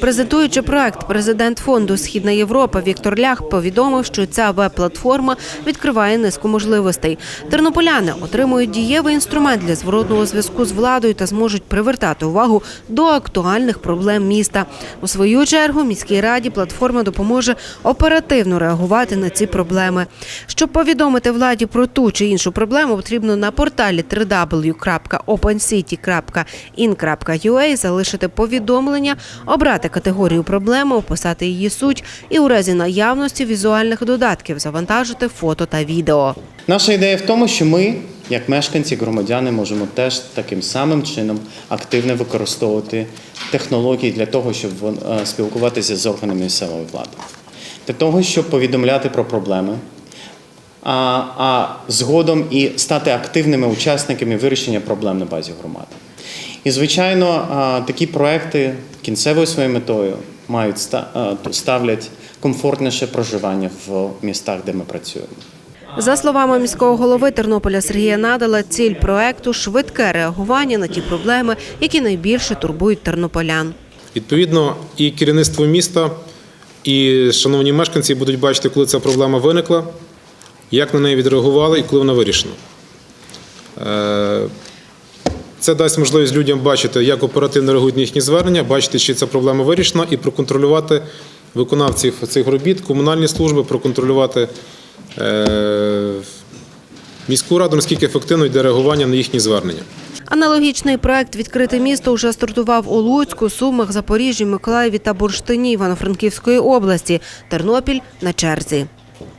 Презентуючи проект, президент фонду Східна Європа Віктор Лях повідомив, що ця веб-платформа відкриває низку можливостей. Тернополяни отримують дієвий інструмент для зворотного зв'язку з владою та зможуть привертати увагу до актуальних проблем міста. У свою чергу міській раді платформа допоможе оперативно реагувати на ці проблеми. Щоб повідомити владі про ту чи іншу проблему, потрібно на порталі www.opencity.in.ua залишити повідомлення, обрати категорію проблеми, описати її суть і у разі наявності візуальних додатків завантажити фото та відео. Наша ідея в тому, що ми, як мешканці, громадяни, можемо теж таким самим чином активно використовувати технології для того, щоб е, спілкуватися з органами місцевої влади, для того, щоб повідомляти про проблеми, а, а згодом і стати активними учасниками вирішення проблем на базі громади. І, звичайно, такі проекти кінцевою своєю метою мають ставлять комфортніше проживання в містах, де ми працюємо. За словами міського голови Тернополя Сергія Надала, ціль проекту швидке реагування на ті проблеми, які найбільше турбують тернополян. Відповідно, і керівництво міста, і шановні мешканці будуть бачити, коли ця проблема виникла, як на неї відреагували і коли вона вирішена. Це дасть можливість людям бачити, як оперативно реагують на їхні звернення, бачити, чи ця проблема вирішена, і проконтролювати виконавців цих робіт, комунальні служби, проконтролювати е, міську раду, наскільки ефективно йде реагування на їхні звернення. Аналогічний проект Відкрите місто вже стартував у Луцьку, Сумах, Запоріжжі, Миколаєві та Бурштині Івано-Франківської області. Тернопіль на черзі.